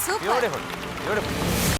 Super. Beautiful beautiful.